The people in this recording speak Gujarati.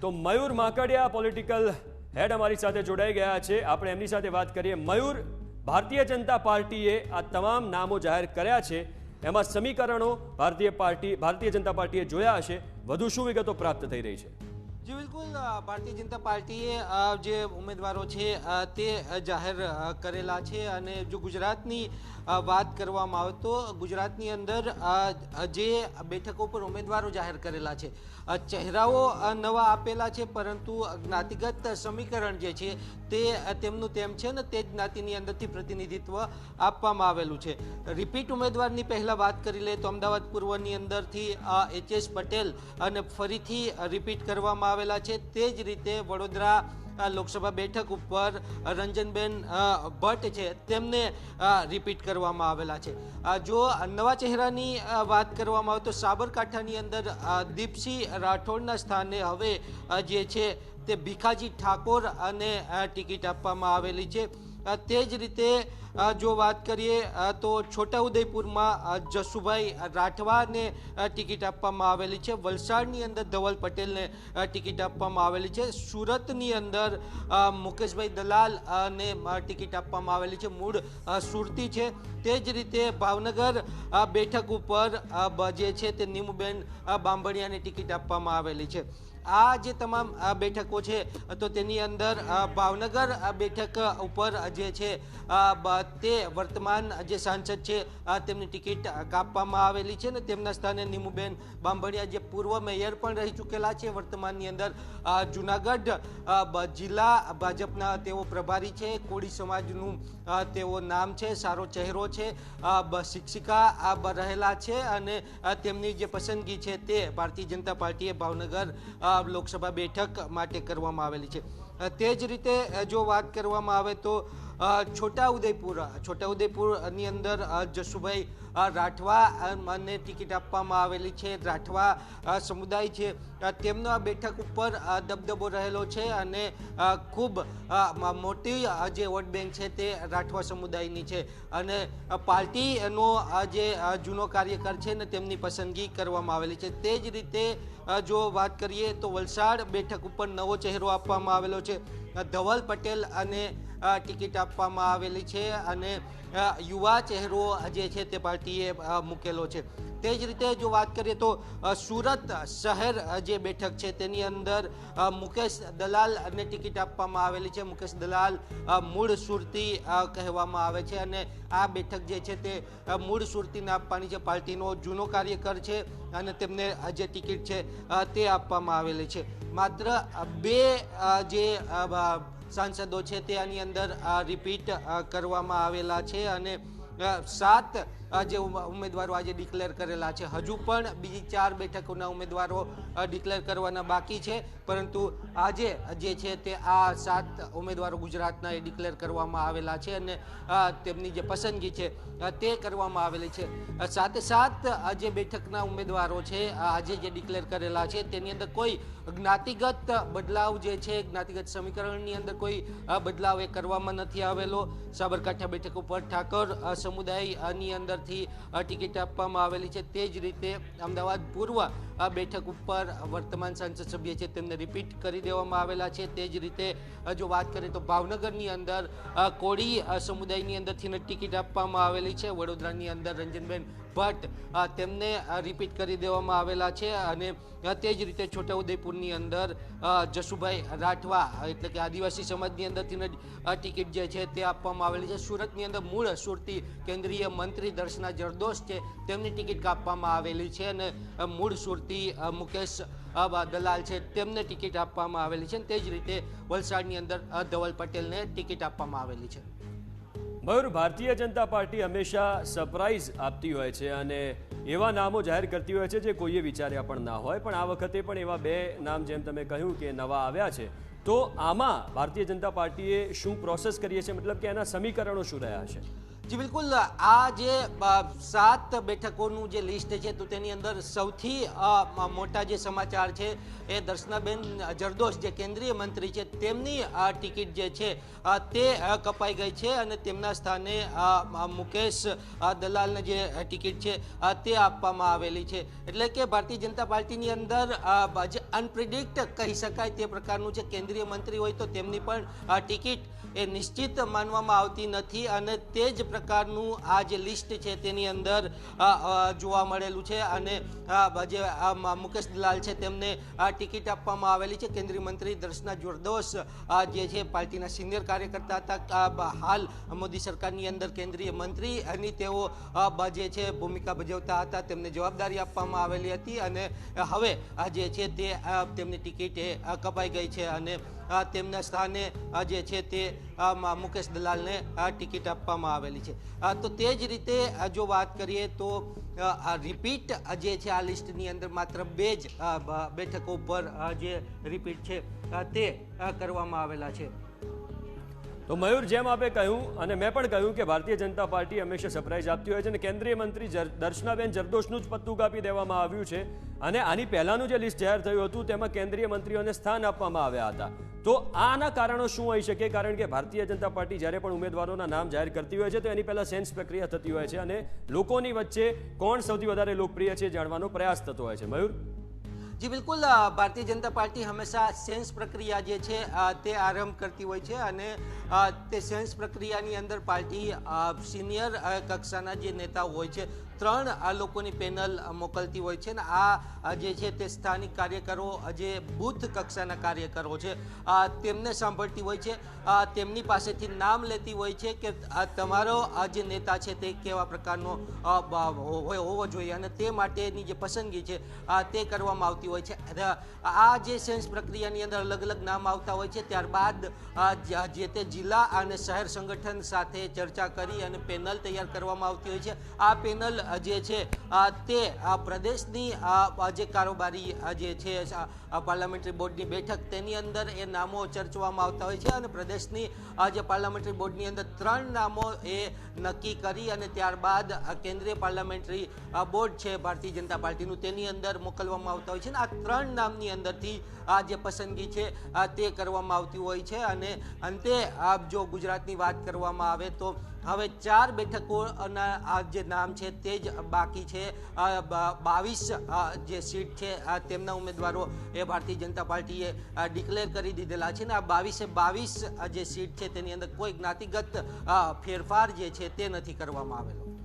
તો મયુર માકડિયા પોલિટિકલ હેડ અમારી સાથે જોડાઈ ગયા છે. આપણે એમની સાથે વાત કરીએ. મયુર, ભારતીય જનતા પાર્ટીએ આ તમામ નામો જાહેર કર્યા છે. એમાં સમીકરણો ભારતીય પાર્ટી, ભારતીય જનતા પાર્ટીએ જોયા હશે. વધુ શું વિગતો પ્રાપ્ત થઈ રહી છે? જી, બિલકુલ. ભારતીય જનતા પાર્ટીએ જે ઉમેદવારો છે તે જાહેર કરેલા છે અને જો ગુજરાતની વાત કરવામાં આવે તો ગુજરાતની અંદર જે બેઠકો પર ઉમેદવારો જાહેર કરેલા છે ચહેરાઓ નવા આપેલા છે, પરંતુ જ્ઞાતિગત સમીકરણ જે છે તે તેમનું તેમ છે ને તે જ્ઞાતિની અંદરથી પ્રતિનિધિત્વ આપવામાં આવેલું છે. રિપીટ ઉમેદવારની પહેલાં વાત કરી લે તો અમદાવાદ પૂર્વની અંદરથી એચ એસ પટેલ અને ફરીથી રિપીટ કરવામાં આવેલા છે. તે જ રીતે વડોદરા લોકસભા બેઠક ઉપર રંજનબેન ભટ્ટ છે તેમને રિપીટ કરવામાં આવેલા છે. જો નવા ચહેરાની વાત કરવામાં આવે તો સાબરકાંઠાની અંદર દીપસિંહ રાઠોડના સ્થાને હવે જે છે તે ભીખાજી ઠાકોર અને ટિકિટ આપવામાં આવેલી છે. તે જ રીતે જો વાત કરીએ તો છોટાઉદેપુરમાં જસુભાઈ રાઠવાને ટિકિટ આપવામાં આવેલી છે. વલસાડની અંદર ધવલ પટેલને ટિકિટ આપવામાં આવેલી છે. સુરતની અંદર મુકેશભાઈ દલાલ ને ટિકિટ આપવામાં આવેલી છે. મૂળ સુરતી છે. તે જ રીતે ભાવનગર બેઠક ઉપર જે છે તે નીમુબેન બાંભણિયાને ટિકિટ આપવામાં આવેલી છે. આ જે તમામ બેઠકો છે, તો તેની અંદર ભાવનગર બેઠક ઉપર જે છે તે વર્તમાન જે સાંસદ છે તેમની ટિકિટ કાપવામાં આવેલી છે ને તેમના સ્થાને નીમુબેન બાંભણિયા, જે પૂર્વ મેયર પણ રહી ચૂકેલા છે વર્તમાનની અંદર જુનાગઢ જિલ્લા ભાજપના તેઓ પ્રભારી છે, કોળી સમાજનું તેઓ નામ છે, સારો ચહેરો છે શિક્ષિકા રહેલા છે અને તેમની જે પસંદગી છે તે ભારતીય જનતા પાર્ટીએ ભાવનગર લોકસભા બેઠક માટે કરવામાં આવેલી છે. તે જ રીતે જો વાત કરવામાં આવે તો છોટાઉદેપુર છોટાઉદેપુરની અંદર અ, રાઠવા અને ટિકિટ આપવામાં આવેલી છે. રાઠવા સમુદાય છે. તેમનો આ બેઠક ઉપર દબદબો રહેલો છે અને ખૂબ મોટી જે વોટ બેંક છે તે રાઠવા સમુદાયની છે. અને પાર્ટીનો જે જૂનો કાર્યકર છે ને તેમની પસંદગી કરવામાં આવેલી છે. તે જ રીતે જો વાત કરીએ તો વલસાડ બેઠક ઉપર નવો ચહેરો આપવામાં આવેલો છે. ધવલ પટેલ અને ટિકિટ આપવામાં આવેલી છે અને યુવા ચહેરો જે છે તે પાર્ટીએ મૂકેલો છે. તે જ રીતે જો વાત કરીએ તો સુરત શહેર જે બેઠક છે તેની અંદર મુકેશ દલાલ અને ટિકિટ આપવામાં આવેલી છે. મુકેશ દલાલ મૂળ સુરતી કહેવામાં આવે છે અને આ બેઠક જે છે તે મૂળ સુરતીને આપવાની છે. પાર્ટીનો જૂનો કાર્યકર છે અને તેમને જે ટિકિટ છે તે આપવામાં આવેલી છે. માત્ર બે જે સાંસદો છે તે આની અંદર રિપીટ કરવામાં આવેલા છે અને સાત જે ઉમેદવારો આજે ડિક્લેર કરેલા છે. હજુ પણ બીજી ચાર બેઠકોના ઉમેદવારો ડિક્લેર કરવાના બાકી છે. પરંતુ આજે જે છે તે આ સાત ઉમેદવારો ગુજરાતના એ ડિક્લેર કરવામાં આવેલા છે અને તેમની જે પસંદગી છે તે કરવામાં આવેલી છે. સાથે સાત જે બેઠકના ઉમેદવારો છે આજે જે ડિક્લેર કરેલા છે, તેની અંદર કોઈ જ્ઞાતિગત બદલાવ જે છે, જ્ઞાતિગત સમીકરણની અંદર કોઈ બદલાવ એ કરવામાં નથી આવેલો. સાબરકાંઠા બેઠક ઉપર ઠાકોર સમુદાયની અંદરથી ટિકિટ આપવામાં આવેલી છે. તે જ રીતે અમદાવાદ પૂર્વ બેઠક ઉપર વર્તમાન સાંસદ સભ્ય છે તેમને રિપીટ કરી દેવામાં આવેલા છે. તે જ રીતે જો વાત કરીએ તો ભાવનગરની અંદર કોળી સમુદાયની અંદરથી ટિકિટ આપવામાં આવેલી છે. વડોદરાની અંદર રંજનબેન ભટ્ટ તેમને રિપીટ કરી દેવામાં આવેલા છે અને તે જ રીતે છોટાઉદેપુરની અંદર જશુભાઈ રાઠવા, એટલે કે આદિવાસી સમાજની અંદરથી ટિકિટ જે છે તે આપવામાં આવેલી છે. સુરતની અંદર મૂળ સુરતી કેન્દ્રીય મંત્રી દર્શના જરદોશ છે. તેમની ટિકિટ કાપવામાં આવેલી છે અને મૂળ સુરતી મુકેશ દલાલ છે તેમને ટિકિટ આપવામાં આવેલી છે. તે જ રીતે વલસાડની અંદર ધવલ પટેલને ટિકિટ આપવામાં આવેલી છે. મયુર, ભારતીય જનતા પાર્ટી હંમેશા સરપ્રાઇઝ આપતી હોય છે અને એવા નામો જાહેર કરતી હોય છે જે કોઈએ વિચાર્યા પણ ના હોય. પણ આ વખતે પણ એવા બે નામ જેમ તમે કહ્યું કે નવા આવ્યા છે. તો આમાં ભારતીય જનતા પાર્ટીએ શું પ્રોસેસ કરીએ છે મતલબ કે એના સમીકરણો શું રહ્યા છે? જી, બિલકુલ. આ જે સાત બેઠકોનું જે લિસ્ટ છે, તો તેની અંદર સૌથી મોટા જે સમાચાર છે, એ દર્શનાબેન જરદોશ, જે કેન્દ્રીય મંત્રી છે, તેમની ટિકિટ જે છે તે કપાઈ ગઈ છે અને તેમના સ્થાને મુકેશ દલાલને જે ટિકિટ છે તે આપવામાં આવેલી છે. એટલે કે ભારતીય જનતા પાર્ટીની અંદર જે અનપ્રિડિક્ટ કહી શકાય તે પ્રકારનું છે કેન્દ્રીય મંત્રી હોય તો તેમની પણ ટિકિટ એ નિશ્ચિત માનવામાં આવતી નથી અને તે જ પ્રકારનું આ જે લિસ્ટ છે તેની અંદર જોવા મળેલું છે અને જે મુકેશ દલાલ છે તેમને ટિકિટ આપવામાં આવેલી છે. કેન્દ્રીય મંત્રી દર્શના જોરદોશ અ, જે છે પાર્ટીના સિનિયર કાર્યકર્તા હતા હાલ મોદી સરકારની અંદર કેન્દ્રીય મંત્રી અને તેઓ જે છે ભૂમિકા ભજવતા હતા. તેમને જવાબદારી આપવામાં આવેલી હતી અને હવે જે છે તે તેમની ટિકિટ કપાઈ ગઈ છે અને તેમના સ્થાને જે છે તે મુકેશ દલાલને ટિકિટ આપવામાં આવેલી છે. તો તે જ રીતે જો વાત કરીએ તો રિપીટ જે છે આ લિસ્ટની અંદર માત્ર બે જ બેઠકો પર જે રિપીટ છે તે કરવામાં આવેલા છે. તો મયુર, જેમ આપે કહ્યું અને મેં પણ કહ્યું કે ભારતીય જનતા પાર્ટી હંમેશા સરપ્રાઇઝ આપતી હોય છે અને કેન્દ્રીય મંત્રી દર્શનાબેન જરદોશનું જ પત્તું કાપી દેવામાં આવ્યું છે અને આની પહેલાનું જે લિસ્ટ જાહેર થયું હતું તેમાં કેન્દ્રીય મંત્રીઓને સ્થાન આપવામાં આવ્યા હતા. તો આના કારણો શું હોઈ શકે? કારણ કે ભારતીય જનતા પાર્ટી જ્યારે પણ ઉમેદવારોના નામ જાહેર કરતી હોય છે તો એની પહેલાં સેન્સ પ્રક્રિયા થતી હોય છે અને લોકોની વચ્ચે કોણ સૌથી વધારે લોકપ્રિય છે જાણવાનો પ્રયાસ થતો હોય છે. મયુર? જી, બિલકુલ ભારતીય જનતા પાર્ટી હંમેશા સેન્સ પ્રક્રિયા જે છે તે આરંભ કરતી હોય છે અને તે સેન્સ પ્રક્રિયાની અંદર પાર્ટી સિનિયર કક્ષાના જે નેતાઓ હોય છે ત્રણ આ લોકોની પેનલ મોકલતી હોય છે ને આ જે છે તે સ્થાનિક કાર્યકરો જે બુથ કક્ષાના કાર્યકરો છે તેમને સાંભળતી હોય છે. તેમની પાસેથી નામ લેતી હોય છે કે તમારો આ જે નેતા છે તે કેવા પ્રકારનો હોવો જોઈએ અને તે માટેની જે પસંદગી છે તે કરવામાં આવતી હોય છે. આ જે સેન્સ પ્રક્રિયાની અંદર અલગ અલગ નામ આવતા હોય છે, ત્યારબાદ જે તે જિલ્લા અને શહેર સંગઠન સાથે ચર્ચા કરી અને પેનલ તૈયાર કરવામાં આવતી હોય છે. આ પેનલ જે છે તે, આ પ્રદેશની આ જે કારોબારી જે છે પાર્લામેન્ટરી બોર્ડની બેઠક, તેની અંદર એ નામો ચર્ચવામાં આવતા હોય છે અને પ્રદેશની જે પાર્લામેન્ટરી બોર્ડની અંદર ત્રણ નામો એ નક્કી કરી અને ત્યારબાદ કેન્દ્રીય પાર્લામેન્ટરી બોર્ડ છે, ભારતીય જનતા પાર્ટીનું, તેની અંદર મોકલવામાં આવતા હોય છે અને આ ત્રણ નામની અંદરથી આ જે પસંદગી છે તે કરવામાં આવતી હોય છે અને અંતે આ જો ગુજરાતની વાત કરવામાં આવે તો હવે ચાર બેઠકોના આ જે નામ છે તે જ બાકી છે. બાવીસ જે સીટ છે તેમના ઉમેદવારો એ ભારતીય જનતા પાર્ટીએ ડિક્લેર કરી દીધેલા છે ને આ બાવીસે બાવીસ જે સીટ છે તેની અંદર કોઈ જ્ઞાતિગત ફેરફાર જે છે તે નથી કરવામાં આવેલો.